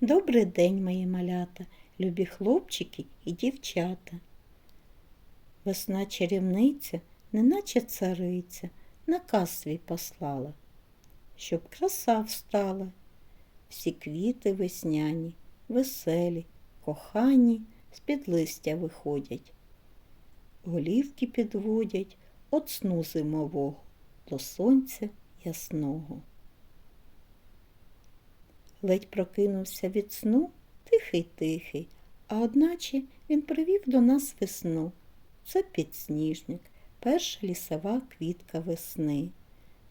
Добрий день, мої малята, любі хлопчики і дівчата. Весна чарівниця, неначе цариця, наказ свій послала, щоб краса встала. Всі квіти весняні, веселі, кохані, з-під листя виходять. Голівки підводять от сну зимового до сонця ясного. Ледь прокинувся від сну тихий-тихий, а одначе він привів до нас весну. Це підсніжник, перша лісова квітка весни.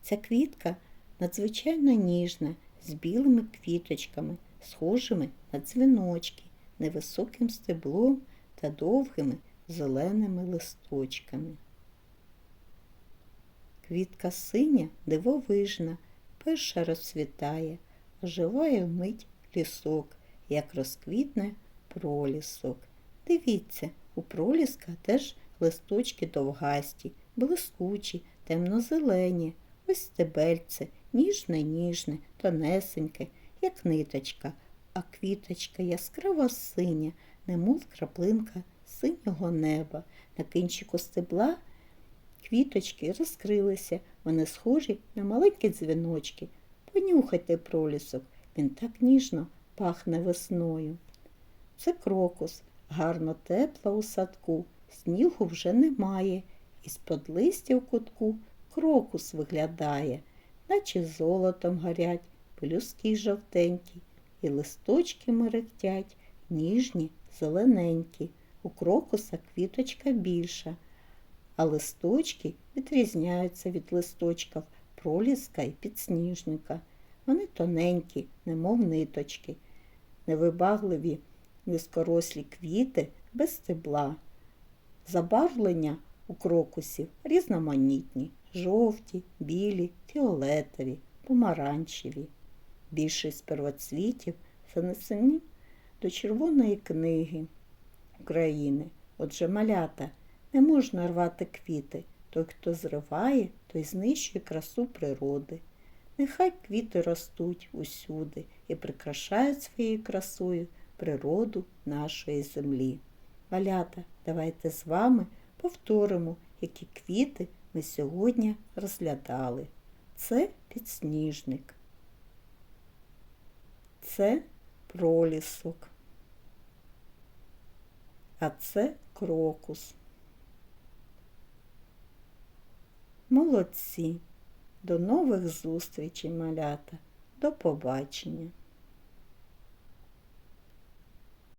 Ця квітка надзвичайно ніжна, з білими квіточками, схожими на дзвіночки, невисоким стеблом та довгими зеленими листочками. Квітка синя дивовижна, перша розцвітає, оживає вмить лісок, як розквітне пролісок. Дивіться, у проліска теж листочки довгасті, блискучі, темно-зелені, ось стебельце, ніжне-ніжне, тонесеньке, як ниточка, а квіточка яскраво синя, немов краплинка синього неба. На кінчику стебла квіточки розкрилися, вони схожі на маленькі дзвіночки. Понюхайте пролісок, він так ніжно пахне весною. Це крокус, гарно тепла у садку, снігу вже немає, із-под листя в кутку крокус виглядає, наче золотом горять, пелюски жовтенькі, і листочки мерехтять, ніжні, зелененькі. У крокуса квіточка більша, а листочки відрізняються від листочків проліска і підсніжника. Вони тоненькі, немов ниточки, невибагливі низкорослі квіти без стебла. Забарвлення у крокусів різноманітні, жовті, білі, фіолетові, помаранчеві. Більшість первоцвітів занесені до Червоної книги України. Отже, малята, не можна рвати квіти. Той, хто зриває, той знищує красу природи. Нехай квіти ростуть усюди і прикрашають своєю красою природу нашої землі. Малята, давайте з вами повторимо, які квіти ми сьогодні розглядали. Це підсніжник. Це пролісок. А це крокус. Молодці! До нових зустрічей, малята. До побачення!